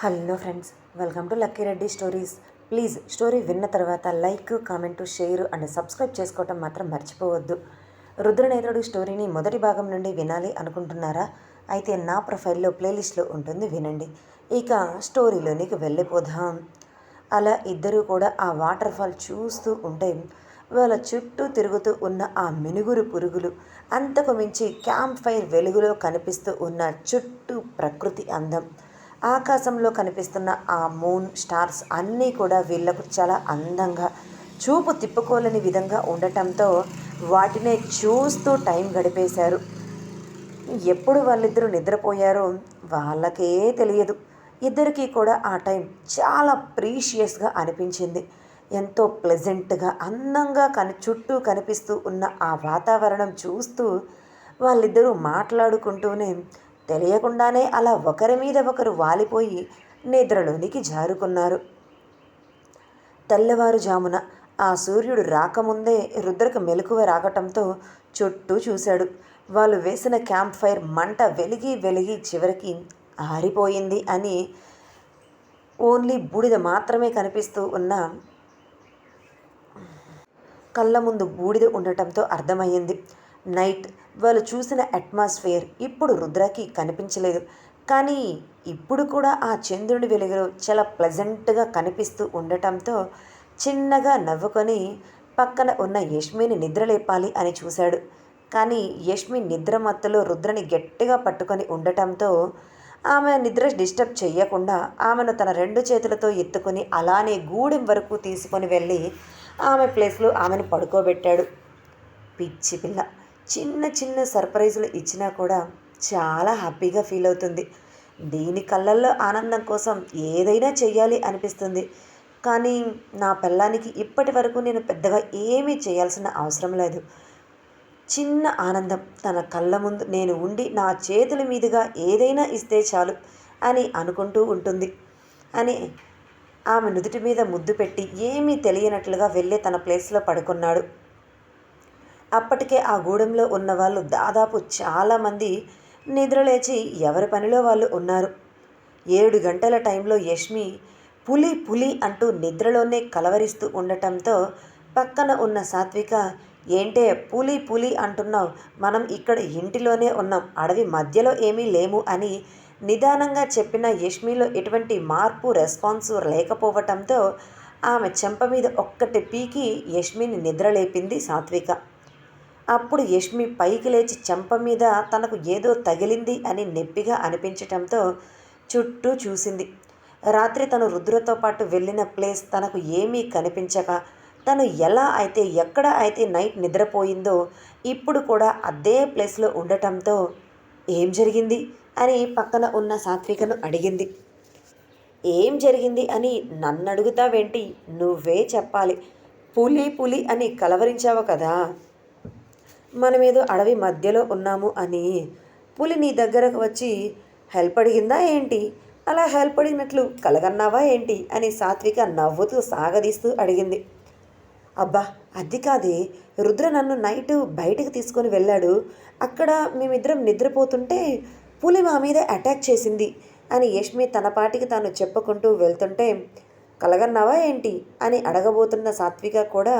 Hello friends welcome to Lucky Reddy stories. Please story విన్న తర్వాత like comment share and subscribe చేసుకోవటం మాత్రం మర్చిపోవద్దు. రుద్రనేత్రుడు స్టోరీని మొదటి భాగం నుండి వినాలి అనుకుంటున్నారా? అయితే నా ప్రొఫైల్లో ప్లేలిస్ట్లో ఉంటుంది వినండి. ఇక స్టోరీలోనికి వెళ్ళిపోదాం. అలా ఇద్దరూ కూడా ఆ వాటర్ ఫాల్ చూస్తూ ఉంటే వాళ్ళ చుట్టూ తిరుగుతూ ఉన్న ఆ మినుగురు పురుగులు అంతకు మించి క్యాంప్ ఫైర్ వెలుగులో కనిపిస్తూ ఉన్న చుట్టూ ప్రకృతి అందం. ఆకాశంలో కనిపిస్తున్న ఆ మూన్ స్టార్స్ అన్నీ కూడా వీళ్ళకు చాలా అందంగా చూపు తిప్పుకోలేని విధంగా ఉండటంతో వాటినే చూస్తూ టైం గడిపేశారు. ఎప్పుడు వాళ్ళిద్దరూ నిద్రపోయారో వాళ్ళకే తెలియదు. ఇద్దరికీ కూడా ఆ టైం చాలా ప్రీషియస్గా అనిపించింది. ఎంతో ప్లెజెంట్గా అందంగా కని చుట్టూ కనిపిస్తూ ఉన్న ఆ వాతావరణం చూస్తూ వాళ్ళిద్దరూ మాట్లాడుకుంటూనే తెలియకుండానే అలా ఒకరి మీద ఒకరు వాలిపోయి నిద్రలోనికి జారుకున్నారు. తెల్లవారుజామున ఆ సూర్యుడు రాకముందే రుద్రకు మెలకువ రావటంతో చుట్టూ చూశాడు. వాళ్ళు వేసిన క్యాంప్ ఫైర్ మంట వెలిగి వెలిగి చివరికి ఆరిపోయింది అని ఓన్లీ బూడిద మాత్రమే కనిపిస్తూ ఉన్న కళ్ళ ముందు బూడిద ఉండటంతో అర్థమయ్యింది. నైట్ వాళ్ళు చూసిన అట్మాస్ఫియర్ ఇప్పుడు రుద్రకి కనిపించలేదు. కానీ ఇప్పుడు కూడా ఆ చంద్రుడి వెలుగులో చాలా ప్లెజెంట్గా కనిపిస్తూ ఉండటంతో చిన్నగా నవ్వుకొని పక్కన ఉన్న యష్మిని నిద్రలేపాలి అని చూశాడు. కానీ యష్మి నిద్ర మత్తులో రుద్రని గట్టిగా పట్టుకొని ఉండటంతో ఆమె నిద్ర డిస్టర్బ్ చేయకుండా ఆమెను తన రెండు చేతులతో ఎత్తుకొని అలానే గూడెం వరకు తీసుకొని వెళ్ళి ఆమె ప్లేస్లో ఆమెను పడుకోబెట్టాడు. పిచ్చి పిల్ల. చిన్న చిన్న సర్ప్రైజులు ఇచ్చినా కూడా చాలా హ్యాపీగా ఫీల్ అవుతుంది. దీని కళ్ళల్లో ఆనందం కోసం ఏదైనా చెయ్యాలి అనిపిస్తుంది. కానీ నా పిల్లానికి ఇప్పటి వరకు నేను పెద్దగా ఏమీ చేయాల్సిన అవసరం లేదు. చిన్న ఆనందం తన కళ్ళ ముందు నేను ఉండి నా చేతుల మీదుగా ఏదైనా ఇస్తే చాలు అని అనుకుంటూ ఉంటుంది. అని ఆమె నుదుటి మీద ముద్దు పెట్టి ఏమీ తెలియనట్లుగా వెళ్ళి తన ప్లేస్లో పడుకున్నాడు. అప్పటికే ఆ గూడెంలో ఉన్న వాళ్ళు దాదాపు చాలామంది నిద్రలేచి ఎవరి పనిలో వాళ్ళు ఉన్నారు. ఏడు గంటల టైంలో యష్మి పులి పులి అంటూ నిద్రలోనే కలవరిస్తూ ఉండటంతో పక్కన ఉన్న సాత్విక ఏంటే పులి పులి అంటున్నావు? మనం ఇక్కడ ఇంటిలోనే ఉన్నాం. అడవి మధ్యలో ఏమీ లేము అని నిదానంగా చెప్పిన యష్మిలో ఎటువంటి మార్పు రెస్పాన్స్ లేకపోవటంతో ఆమె చెంప మీద ఒక్కటి పీకి యష్మిని నిద్రలేపింది సాత్విక. అప్పుడు యష్మి పైకి లేచి చెంప మీద తనకు ఏదో తగిలింది అని నెప్పిగా అనిపించటంతో చుట్టూ చూసింది. రాత్రి తను రుద్రతో పాటు వెళ్ళిన ప్లేస్ తనకు ఏమీ కనిపించక తను ఎలా అయితే ఎక్కడ అయితే నైట్ నిద్రపోయిందో ఇప్పుడు కూడా అదే ప్లేస్లో ఉండటంతో ఏం జరిగింది అని పక్కన ఉన్న సాత్వికను అడిగింది. ఏం జరిగింది అని నన్ను అడుగుతావేంటి నువ్వే చెప్పాలి. పులి పులి అని కలవరించావు కదా. మనమేదో అడవి మధ్యలో ఉన్నాము అని. పులి నీ దగ్గరకు వచ్చి హెల్ప్ అడిగిందా ఏంటి? అలా హెల్ప్ అడిగినట్లు కలగన్నావా ఏంటి? అని సాత్విక నవ్వుతూ సాగదీస్తూ అడిగింది. అబ్బా అది కాదే. రుద్ర నన్ను నైట్ బయటకు తీసుకొని వెళ్ళాడు. అక్కడ మేమిద్దరం నిద్రపోతుంటే పులి మా మీద అటాక్ చేసింది అని యష్మి తన పాటికి తాను చెప్పుకుంటూ వెళ్తుంటే కలగన్నావా ఏంటి? అని అడగబోతున్న సాత్విక కూడా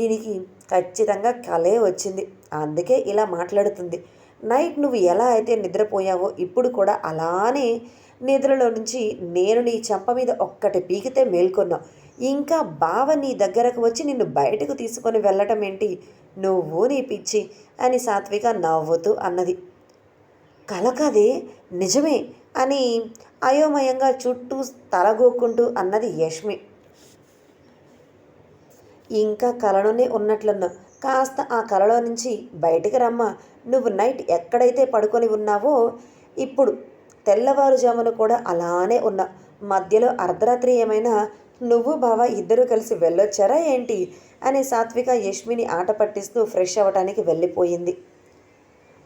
దీనికి ఖచ్చితంగా కలే వచ్చింది. అందుకే ఇలా మాట్లాడుతుంది. నైట్ నువ్వు ఎలా అయితే నిద్రపోయావో ఇప్పుడు కూడా అలానే నిద్రలో నుంచి నేను నీ చెంప మీద ఒక్కటి పీకితే మేల్కొన్నావు. ఇంకా బావ నీ దగ్గరకు వచ్చి నిన్ను బయటకు తీసుకొని వెళ్ళటం ఏంటి? నువ్వు నీ పిచ్చి అని సాత్విక నవ్వుతూ అన్నది. కలకదే నిజమే అని అయోమయంగా చుట్టూ తలగోక్కుంటూ అన్నది యష్మి. ఇంకా కలలోనే ఉన్నట్లున్నావు. కాస్త ఆ కలలో నుంచి బయటికి రమ్మ. నువ్వు నైట్ ఎక్కడైతే పడుకొని ఉన్నావో ఇప్పుడు తెల్లవారుజామున కూడా అలానే ఉన్నా మధ్యలో అర్ధరాత్రి ఏమైనా నువ్వు బావ ఇద్దరూ కలిసి వెళ్ళొచ్చారా ఏంటి? అని సాత్విక యష్మిని ఆట పట్టిస్తూ ఫ్రెష్ అవ్వటానికి వెళ్ళిపోయింది.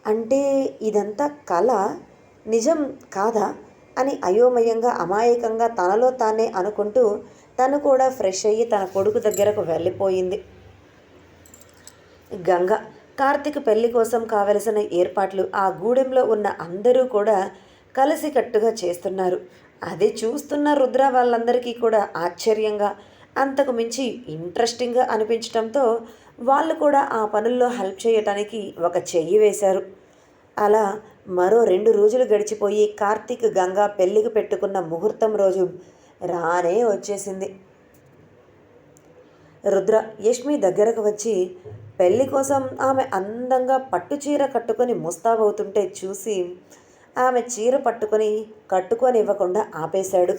అంటే ఇదంతా కళ నిజం కాదా? అని అయోమయంగా అమాయకంగా తనలో తానే అనుకుంటూ తను కూడా ఫ్రెష్ అయ్యి తన కొడుకు దగ్గరకు వెళ్ళిపోయింది. గంగ కార్తీక్ పెళ్ళి కోసం కావలసిన ఏర్పాట్లు ఆ గూడెంలో ఉన్న అందరూ కూడా కలిసికట్టుగా చేస్తున్నారు. అది చూస్తున్న రుద్ర వాళ్ళందరికీ కూడా ఆశ్చర్యంగా అంతకు మించి ఇంట్రెస్టింగ్గా అనిపించడంతో వాళ్ళు కూడా ఆ పనుల్లో హెల్ప్ చేయటానికి ఒక చెయ్యి వేశారు. అలా మరో రెండు రోజులు గడిచిపోయి కార్తీక్ గంగా పెళ్ళికి పెట్టుకున్న ముహూర్తం రోజు రానే వచ్చేసింది. రుద్ర యష్మి దగ్గరకు వచ్చి పెళ్ళి కోసం ఆమె అందంగా పట్టు చీర కట్టుకొని ముస్తాబవుతుంటే చూసి ఆమె చీర పట్టుకొని కట్టుకొని ఇవ్వకుండా ఆపేశాడు.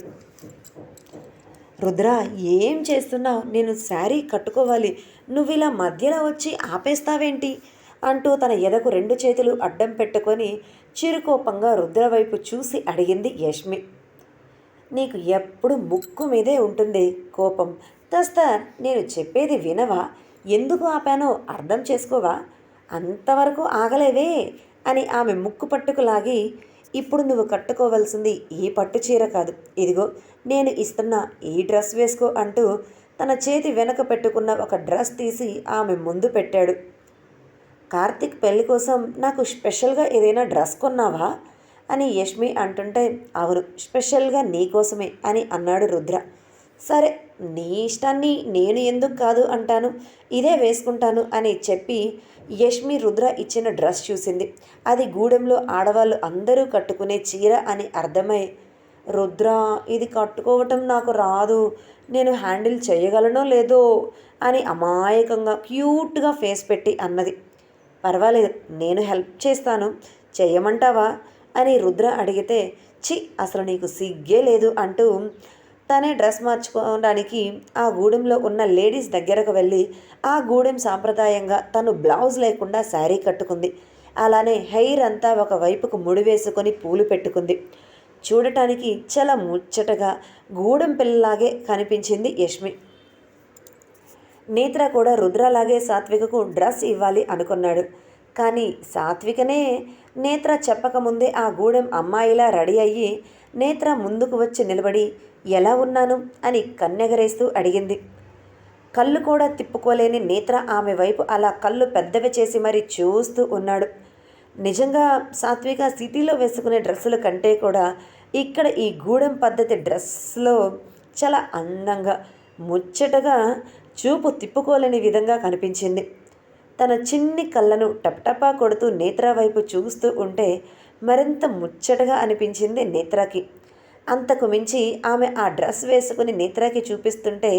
రుద్ర ఏం చేస్తున్నావు? నేను శారీ కట్టుకోవాలి. నువ్వు ఇలా మధ్యలో వచ్చి ఆపేస్తావేంటి? అంటూ తన ఎదకు రెండు చేతులు అడ్డం పెట్టుకొని చిరుకోపంగా రుద్ర వైపు చూసి అడిగింది యష్మి. నీకు ఎప్పుడు ముక్కు మీదే ఉంటుంది కోపం. కాస్త నేను చెప్పేది వినవా? ఎందుకు ఆపానో అర్థం చేసుకోవా? అంతవరకు ఆగలేవే అని ఆమె ముక్కు పట్టుకు లాగి ఇప్పుడు నువ్వు కట్టుకోవాల్సింది ఈ పట్టు చీర కాదు. ఇదిగో నేను ఇస్తున్న ఈ డ్రెస్ వేసుకో అంటూ తన చేతి వెనక పెట్టుకున్న ఒక డ్రెస్ తీసి ఆమె ముందు పెట్టాడు. కార్తిక్ పెళ్ళి కోసం నాకు స్పెషల్గా ఏదైనా డ్రెస్ కొన్నావా? అని యష్మి అంటుంటే అవును స్పెషల్గా నీకోసమే అని అన్నాడు రుద్ర. సరే నీ ఇష్టాన్ని నేను ఎందుకు కాదు అంటాను? ఇదే వేసుకుంటాను అని చెప్పి యష్మి రుద్ర ఇచ్చిన డ్రెస్ చూసింది. అది గూడెంలో ఆడవాళ్ళు అందరూ కట్టుకునే చీర అని అర్థమై రుద్ర ఇది కట్టుకోవటం నాకు రాదు. నేను హ్యాండిల్ చేయగలనో లేదో అని అమాయకంగా క్యూట్గా ఫేస్ పెట్టి అన్నది. పర్వాలేదు నేను హెల్ప్ చేస్తాను. చేయమంటావా? అని రుద్ర అడిగితే చి అసలు నీకు సిగ్గే లేదు అంటూ తనే డ్రెస్ మార్చుకోవడానికి ఆ గూడెంలో ఉన్న లేడీస్ దగ్గరకు వెళ్ళి ఆ గూడెం సాంప్రదాయంగా తను బ్లౌజ్ లేకుండా శారీ కట్టుకుంది. అలానే హెయిర్ అంతా ఒక వైపుకు ముడి వేసుకొని పూలు పెట్టుకుంది. చూడటానికి చాలా ముచ్చటగా గూడెం పిల్లలాగే కనిపించింది యష్మి. నేత్ర కూడా రుద్రలాగే సాత్వికకు డ్రెస్ ఇవ్వాలి అనుకున్నాడు. కానీ సాత్వికనే నేత్ర చెప్పకముందే ఆ గూడెం అమ్మాయిలా రెడీ అయ్యి నేత్ర ముందుకు వచ్చి నిలబడి ఎలా ఉన్నాను? అని కన్నెగరేస్తూ అడిగింది. కళ్ళు కూడా తిప్పుకోలేని నేత్ర ఆమె వైపు అలా కళ్ళు పెద్దవి చేసి మరీ చూస్తూ ఉన్నాడు. నిజంగా సాత్విక సిటీలో వేసుకునే డ్రెస్సుల కంటే కూడా ఇక్కడ ఈ గూడెం పద్ధతి డ్రెస్లో చాలా అందంగా ముచ్చటగా చూపు తిప్పుకోలేని విధంగా కనిపించింది. తన చిన్ని కళ్ళను టప్టపా కొడుతూ నేత్ర వైపు చూస్తూ ఉంటే మరింత ముచ్చటగా అనిపించింది నేత్రకి. అంతకు మించి ఆమె ఆ డ్రెస్ వేసుకుని నేత్రకి చూపిస్తుంటే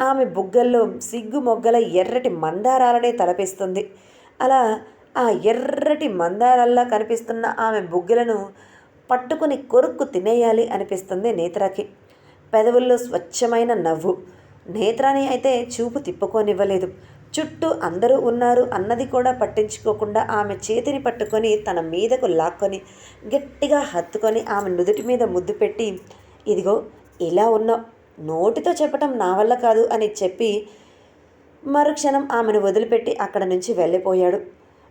ఆమె బుగ్గల్లో సిగ్గు మొగ్గల ఎర్రటి మందారాలనే తలపిస్తుంది. అలా ఆ ఎర్రటి మందారాల్లా కనిపిస్తున్న ఆమె బుగ్గలను పట్టుకుని కొరుక్కు తినేయాలి అనిపిస్తుంది నేత్రకి. పెదవుల్లో స్వచ్ఛమైన నవ్వు. నేత్రాని అయితే చూపు తిప్పుకోనివ్వలేదు. చుట్టూ అందరూ ఉన్నారు అన్నది కూడా పట్టించుకోకుండా ఆమె చేతిని పట్టుకొని తన మీదకు లాక్కొని గట్టిగా హత్తుకొని ఆమె నుదుటి మీద ముద్దు పెట్టి ఇదిగో ఇలా ఉన్నావు నోటితో చెప్పటం నా వల్ల కాదు అని చెప్పి మరుక్షణం ఆమెను వదిలిపెట్టి అక్కడ నుంచి వెళ్ళిపోయాడు.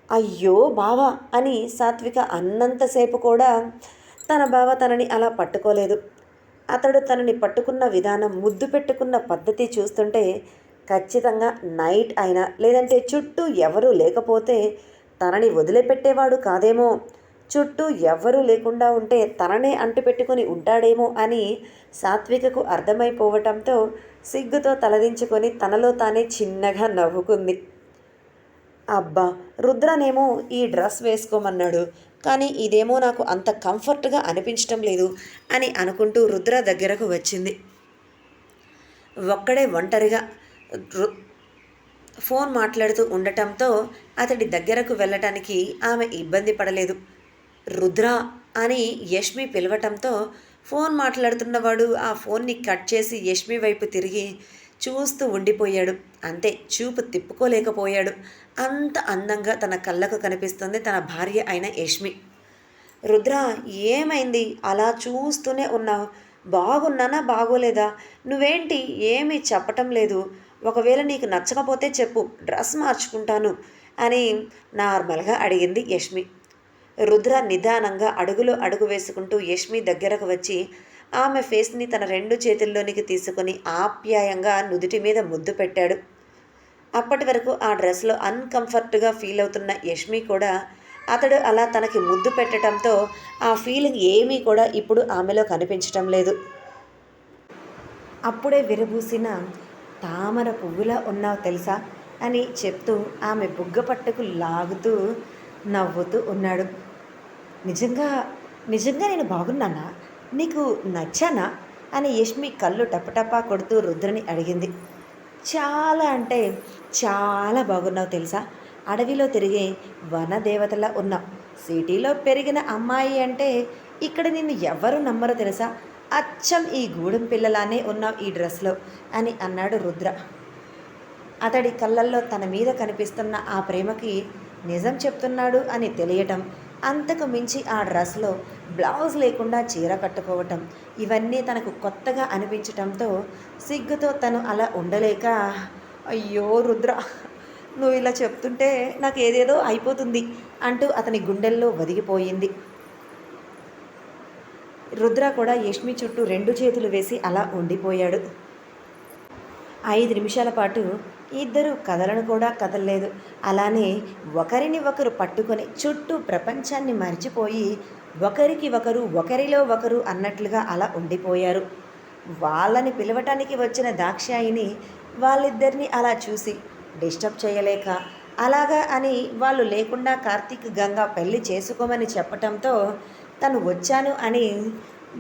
అయ్యో బావా అని సాత్విక అన్నంతసేపు కూడా తన బావ తనని అలా పట్టుకోలేదు. అతడు తనని పట్టుకున్న విధానం ముద్దు పెట్టుకున్న పద్ధతి చూస్తుంటే ఖచ్చితంగా నైట్ అయినా లేదంటే చుట్టూ ఎవరూ లేకపోతే తనని వదిలిపెట్టేవాడు కాదేమో. చుట్టూ ఎవ్వరూ లేకుండా ఉంటే తననే అంటుపెట్టుకుని ఉంటాడేమో అని సాత్వికకు అర్థమైపోవటంతో సిగ్గుతో తలదించుకొని తనలో తానే చిన్నగా నవ్వుకుంది. అబ్బా రుద్రనేమో ఈ డ్రెస్ వేసుకోమన్నాడు. కానీ ఇదేమో నాకు అంత కంఫర్ట్గా అనిపించటం లేదు అని అనుకుంటూ రుద్ర దగ్గరకు వచ్చింది. ఒక్కడే ఒంటరిగా ఫోన్ మాట్లాడుతూ ఉండటంతో అతడి దగ్గరకు వెళ్ళటానికి ఆమె ఇబ్బంది పడలేదు. రుద్ర అని యష్మి పిలవటంతో ఫోన్ మాట్లాడుతున్నవాడు ఆ ఫోన్ని కట్ చేసి యష్మి వైపు తిరిగి చూస్తూ ఉండిపోయాడు. అంతే చూపు తిప్పుకోలేకపోయాడు. అంత అందంగా తన కళ్ళకు కనిపిస్తుంది తన భార్య అయిన యష్మి. రుద్ర ఏమైంది? అలా చూస్తూనే ఉన్నావు. బాగున్నానా? బాగోలేదా? నువ్వేంటి? ఏమీ చెప్పటం లేదు. ఒకవేళ నీకు నచ్చకపోతే చెప్పు డ్రెస్ మార్చుకుంటాను అని నార్మల్గా అడిగింది యష్మి. రుద్ర నిదానంగా అడుగులో అడుగు వేసుకుంటూ యష్మి దగ్గరకు వచ్చి ఆమె ఫేస్ని తన రెండు చేతుల్లోనికి తీసుకుని ఆప్యాయంగా నుదుటి మీద ముద్దు పెట్టాడు. అప్పటి వరకు ఆ డ్రెస్లో అన్కంఫర్ట్గా ఫీల్ అవుతున్న యష్మి కూడా అతడు అలా తనకి ముద్దు పెట్టడంతో ఆ ఫీలింగ్ ఏమీ కూడా ఇప్పుడు ఆమెలో కనిపించటం లేదు. అప్పుడే విరబూసిన తామర పువ్వులా ఉన్నావు తెలుసా? అని చెప్తూ ఆమె బుగ్గ పట్టుకు లాగుతూ నవ్వుతూ ఉన్నాడు. నిజంగా నిజంగా నేను బాగున్నానా? నీకు నచ్చానా? అని యష్మి కళ్ళు టపటపా కొడుతూ రుద్రని అడిగింది. చాలా అంటే చాలా బాగున్నావు తెలుసా? అడవిలో తిరిగే వనదేవతలా ఉన్నావు. సిటీలో పెరిగిన అమ్మాయి అంటే ఇక్కడ నిన్ను ఎవ్వరూ నమ్మరో తెలుసా? అచ్చం ఈ గూడెం పిల్లలానే ఉన్నావు ఈ డ్రెస్లో అని అన్నాడు రుద్ర. అతడి కళ్ళల్లో తన మీద కనిపిస్తున్న ఆ ప్రేమకి నిజం చెప్తున్నాడు అని తెలియటం అంతకు మించి ఆ డ్రెస్లో బ్లౌజ్ లేకుండా చీర కట్టుకోవటం ఇవన్నీ తనకు కొత్తగా అనిపించటంతో సిగ్గుతో తను అలా ఉండలేక అయ్యో రుద్ర నువ్వు ఇలా చెప్తుంటే నాకు ఏదేదో అయిపోతుంది అంటూ అతని గుండెల్లో వదిగిపోయింది రుద్ర కూడా యష్మి చుట్టూ రెండు చేతులు వేసి అలా ఉండిపోయాడు. ఐదు నిమిషాల పాటు ఇద్దరు కదలను కూడా కదలలేదు. అలానే ఒకరిని ఒకరు పట్టుకొని చుట్టూ ప్రపంచాన్ని మర్చిపోయి ఒకరికి ఒకరు ఒకరిలో ఒకరు అన్నట్లుగా అలా ఉండిపోయారు. వాళ్ళని పిలవటానికి వచ్చిన దాక్షాయిని వాళ్ళిద్దరిని అలా చూసి డిస్టర్బ్ చేయలేక అలాగా అని వాళ్ళు లేకుండా కార్తీక్ గంగా పెళ్ళి చేసుకోమని చెప్పటంతో తను వచ్చాను అని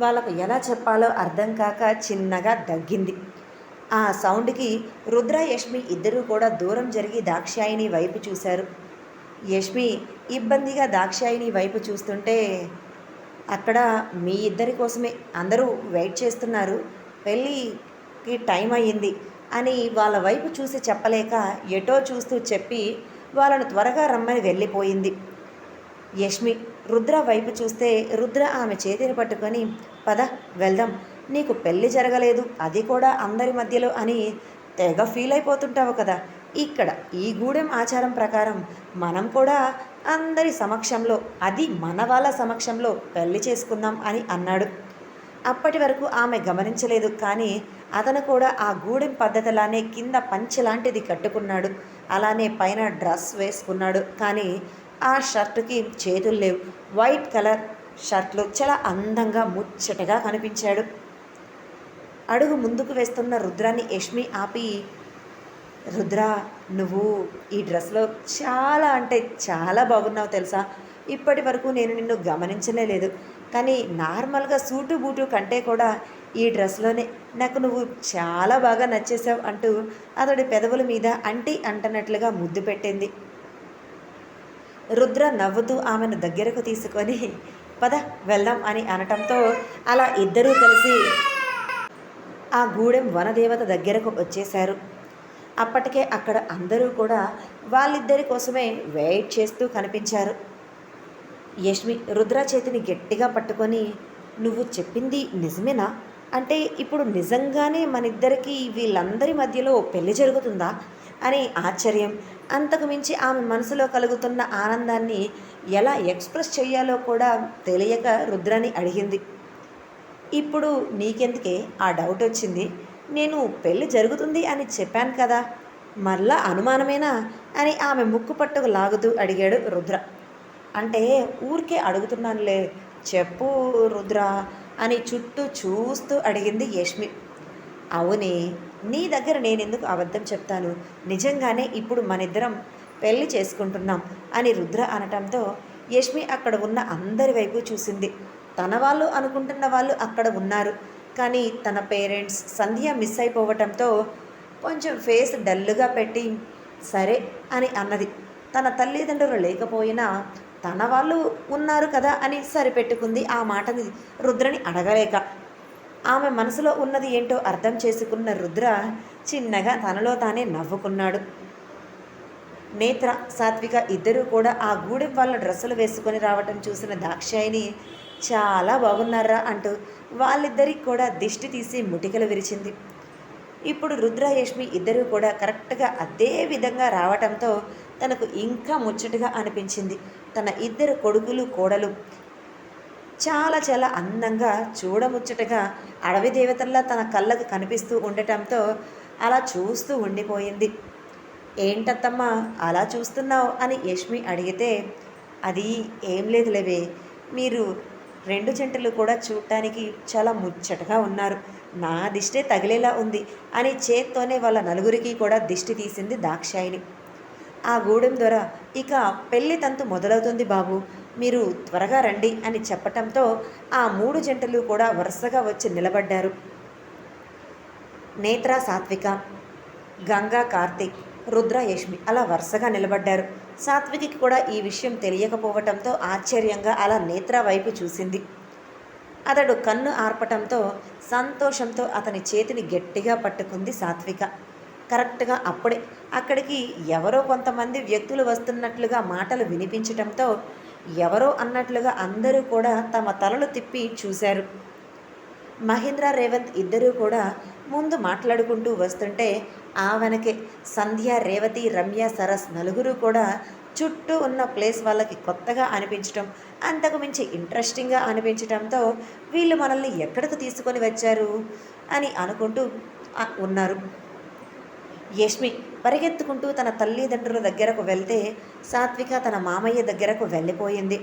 వాళ్ళకు ఎలా చెప్పాలో అర్థం కాక చిన్నగా దగ్గింది. ఆ సౌండ్కి రుద్ర యష్మి ఇద్దరూ కూడా దూరం జరిగి దాక్షాయిని వైపు చూశారు. యష్మి ఇబ్బందిగా దాక్షాయిని వైపు చూస్తుంటే అక్కడ మీ ఇద్దరి కోసమే అందరూ వెయిట్ చేస్తున్నారు. పెళ్ళికి టైం అయ్యింది అని వాళ్ళ వైపు చూసి చెప్పలేక ఎటో చూస్తూ చెప్పి వాళ్ళను త్వరగా రమ్మని వెళ్ళిపోయింది. యష్మి రుద్ర వైపు చూస్తే రుద్ర ఆమె చేతిని పట్టుకొని పద వెళ్దాం. నీకు పెళ్ళి జరగలేదు. అది కూడా అందరి మధ్యలో అని తెగ ఫీల్ అయిపోతుంటావు కదా. ఇక్కడ ఈ గూడెం ఆచారం ప్రకారం మనం కూడా అందరి సమక్షంలో అది మన వాళ్ళ సమక్షంలో పెళ్ళి చేసుకుందాం అని అన్నాడు. అప్పటి వరకు ఆమె గమనించలేదు కానీ అతను కూడా ఆ గూడెం పద్ధతిలానే కింద పంచి లాంటిది కట్టుకున్నాడు. అలానే పైన డ్రెస్ వేసుకున్నాడు. కానీ ఆ షర్టుకి చేతులు లేవు. వైట్ కలర్ షర్ట్లో చాలా అందంగా ముచ్చటగా కనిపించాడు. అడుగు ముందుకు వేస్తున్న రుద్రాన్ని యష్మి ఆపి రుద్ర నువ్వు ఈ డ్రెస్లో చాలా అంటే చాలా బాగున్నావు తెలుసా? ఇప్పటి వరకు నేను నిన్ను గమనించలే లేదు. కానీ నార్మల్గా సూటు బూటు కంటే కూడా ఈ డ్రెస్లోనే నాకు నువ్వు చాలా బాగా నచ్చేసావు అంటూ అతడి పెదవుల మీద అంటి అంటనట్లుగా ముద్దు పెట్టింది. రుద్ర నవ్వుతూ ఆమెను దగ్గరకు తీసుకొని పద వెళ్దాం అని అనటంతో అలా ఇద్దరూ కలిసి ఆ గూడెం వనదేవత దగ్గరకు వచ్చేశారు. అప్పటికే అక్కడ అందరూ కూడా వాళ్ళిద్దరి కోసమే వెయిట్ చేస్తూ కనిపించారు. యష్మి రుద్ర చేతిని గట్టిగా పట్టుకొని నువ్వు చెప్పింది నిజమేనా? అంటే ఇప్పుడు నిజంగానే మనిద్దరికి వీళ్ళందరి మధ్యలో పెళ్ళి జరుగుతుందా? అని ఆశ్చర్యం. అంతకు మించి ఆమె మనసులో కలుగుతున్న ఆనందాన్ని ఎలా ఎక్స్ప్రెస్ చేయాలో కూడా తెలియక రుద్రాని అడిగింది. ఇప్పుడు నీకెందుకే? ఆ డౌట్ వచ్చింది. నేను పెళ్ళి జరుగుతుంది అని చెప్పాను కదా. మళ్ళా అనుమానమేనా? అని ఆమె ముక్కు పట్టుకు లాగుతూ అడిగాడు రుద్ర. అంటే ఊరికే అడుగుతున్నానులే. చెప్పు రుద్ర అని చుట్టూ చూస్తూ అడిగింది యష్మి. అవునే. నీ దగ్గర నేనెందుకు అబద్ధం చెప్తాను? నిజంగానే ఇప్పుడు మనిద్దరం పెళ్ళి చేసుకుంటున్నాం అని రుద్ర అనటంతో యష్మి అక్కడ ఉన్న అందరి వైపు చూసింది. తన వాళ్ళు అనుకుంటున్న వాళ్ళు అక్కడ ఉన్నారు. కానీ తన పేరెంట్స్ సంధ్య మిస్ అయిపోవటంతో కొంచెం ఫేస్ డల్లుగా పెట్టి సరే అని అన్నది. తన తల్లిదండ్రులు లేకపోయినా తన వాళ్ళు ఉన్నారు కదా అని సరిపెట్టుకుంది ఆ మాటని రుద్రని అడగలేక. ఆమె మనసులో ఉన్నది ఏంటో అర్థం చేసుకున్న రుద్ర చిన్నగా తనలో తానే నవ్వుకున్నాడు. నేత్ర సాత్విక ఇద్దరూ కూడా ఆ గూడెం వాళ్ళ డ్రెస్సులు వేసుకొని రావటం చూసిన దాక్షాయిని చాలా బాగున్నారా అంటూ వాళ్ళిద్దరికి కూడా దిష్టి తీసి ముటికలు విరిచింది. ఇప్పుడు రుద్ర యష్మి ఇద్దరూ కూడా కరెక్ట్గా అదే విధంగా రావటంతో తనకు ఇంకా ముచ్చటగా అనిపించింది. తన ఇద్దరు కొడుకులు కోడలు చాలా చాలా అందంగా చూడముచ్చటగా అడవి దేవతల్లా తన కళ్ళకు కనిపిస్తూ ఉండటంతో అలా చూస్తూ ఉండిపోయింది. ఏంటత్తమ్మా అలా చూస్తున్నావు? అని యష్మి అడిగితే అది ఏం లేదులేవే మీరు రెండు జంటలు కూడా చూడటానికి చాలా ముచ్చటగా ఉన్నారు. నా దిష్టే తగిలేలా ఉంది అని చేత్తోనే వాళ్ళ నలుగురికి కూడా దిష్టి తీసింది దాక్షాయిని ఆ గూడెం ద్వారా ఇక పెళ్ళి తంతు మొదలవుతుంది బాబు. మీరు త్వరగా రండి అని చెప్పటంతో ఆ మూడు జంటలు కూడా వరుసగా వచ్చి నిలబడ్డారు. నేత్ర సాత్విక గంగా కార్తిక్ రుద్ర యష్మి అలా వరుసగా నిలబడ్డారు. సాత్వికి కూడా ఈ విషయం తెలియకపోవటంతో ఆశ్చర్యంగా అలా నేత్ర వైపు చూసింది. అతడు కన్ను ఆర్పటంతో సంతోషంతో అతని చేతిని గట్టిగా పట్టుకుంది సాత్విక. కరెక్ట్గా అప్పుడే అక్కడికి ఎవరో కొంతమంది వ్యక్తులు వస్తున్నట్లుగా మాటలు వినిపించటంతో ఎవరో అన్నట్లుగా అందరూ కూడా తమ తలలు తిప్పి చూశారు. మహేంద్ర రేవంత్ ఇద్దరూ కూడా ముందు మాట్లాడుకుంటూ వస్తుంటే ఆ వెనకే సంధ్య రేవతి రమ్య సరస్ నలుగురు కూడా చుట్టూ ఉన్న ప్లేస్ వాళ్ళకి కొత్తగా అనిపించటం అంతకు మించి ఇంట్రెస్టింగ్గా అనిపించటంతో వీళ్ళు మనల్ని ఎక్కడికి తీసుకొని వచ్చారు అని అనుకుంటూ ఉన్నారు. యష్మి పరిగెత్తుకుంటూ తన తల్లిదండ్రుల దగ్గరకు వెళ్తే సాత్విక తన మామయ్య దగ్గరకు వెళ్ళిపోయింది.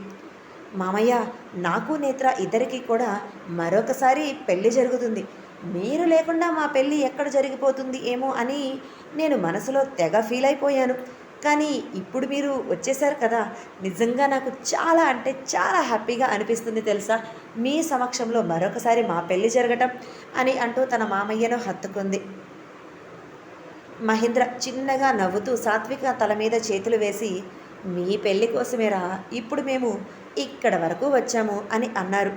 మామయ్య నాకు నేత్ర ఇద్దరికీ కూడా మరొకసారి పెళ్ళి జరుగుతుంది. మీరు లేకుండా మా పెళ్ళి ఎక్కడ జరిగిపోతుంది ఏమో అని నేను మనసులో తెగ ఫీల్ అయిపోయాను. కానీ ఇప్పుడు మీరు వచ్చేసారు కదా నిజంగా నాకు చాలా అంటే చాలా హ్యాపీగా అనిపిస్తుంది తెలుసా? మీ సమక్షంలో మరొకసారి మా పెళ్ళి జరగటం అని అంటూ తన మామయ్యను హత్తుకుంది. మహేంద్ర చిన్నగా నవ్వుతూ సాత్విక తల మీద చేతులు వేసి మీ పెళ్ళి కోసమేరా? ఇప్పుడు మేము ఇక్కడ వరకు వచ్చాము అని అన్నారు.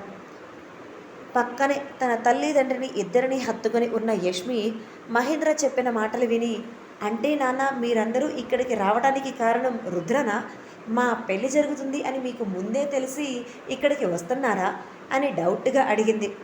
పక్కనే తన తల్లిదండ్రిని ఇద్దరిని హత్తుకొని ఉన్న యష్మి మహేంద్ర చెప్పిన మాటలు విని అంటే నాన్న మీరందరూ ఇక్కడికి రావడానికి కారణం రుద్రనా? మా పెళ్ళి జరుగుతుంది అని మీకు ముందే తెలిసి ఇక్కడికి వస్తున్నారా? అని డౌట్గా అడిగింది.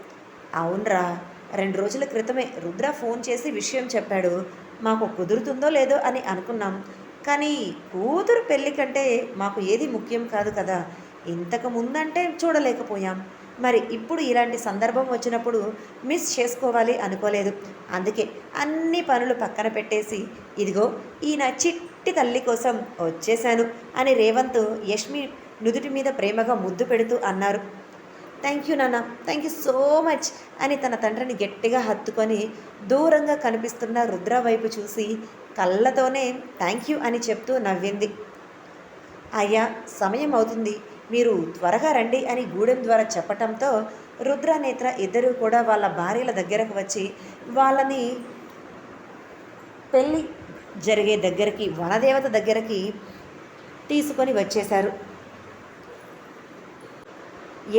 అవునరా రెండు రోజుల క్రితమే రుద్ర ఫోన్ చేసి విషయం చెప్పాడు. మాకు కుదురుతుందో లేదో అని అనుకున్నాం. కానీ కూతురు పెళ్ళి కంటే మాకు ఏది ముఖ్యం కాదు కదా. ఇంతకు ముందంటే చూడలేకపోయాం. మరి ఇప్పుడు ఇలాంటి సందర్భం వచ్చినప్పుడు మిస్ చేసుకోవాలి అనుకోలేదు. అందుకే అన్ని పనులు పక్కన పెట్టేసి ఇదిగో ఈయన చిట్టి తల్లి కోసం వచ్చేశాను అని రేవంత్ యష్మి నుదుటి మీద ప్రేమగా ముద్దు పెడుతూ అన్నారు. థ్యాంక్ యూ నాన్న. థ్యాంక్ యూ సో మచ్ అని తన తండ్రిని గట్టిగా హత్తుకొని దూరంగా కనిపిస్తున్న రుద్ర వైపు చూసి కళ్ళతోనే థ్యాంక్ యూ అని చెప్తూ నవ్వింది. అయ్యా సమయం అవుతుంది. మీరు త్వరగా రండి అని గూడెం ద్వారా చెప్పటంతో రుద్ర నేత్ర ఇద్దరూ కూడా వాళ్ళ భార్యల దగ్గరకు వచ్చి వాళ్ళని పెళ్ళి జరిగే దగ్గరికి వనదేవత దగ్గరికి తీసుకొని వచ్చేశారు.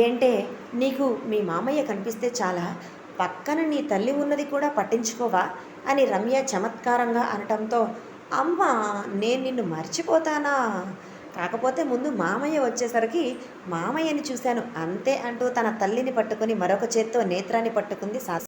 ఏంటే నీకు మీ మామయ్య కనిపిస్తే చాలా పక్కన నీ తల్లి ఉన్నది కూడా పట్టించుకోవా? అని రమ్య చమత్కారంగా అనటంతో అమ్మా నేను నిన్ను మర్చిపోతానా? కాకపోతే ముందు మామయ్య వచ్చేసరికి మామయ్యని చూశాను అంతే అంటూ తన తల్లిని పట్టుకుని మరొక చేత్తో నేత్రాన్ని పట్టుకుంది శాస్త్రి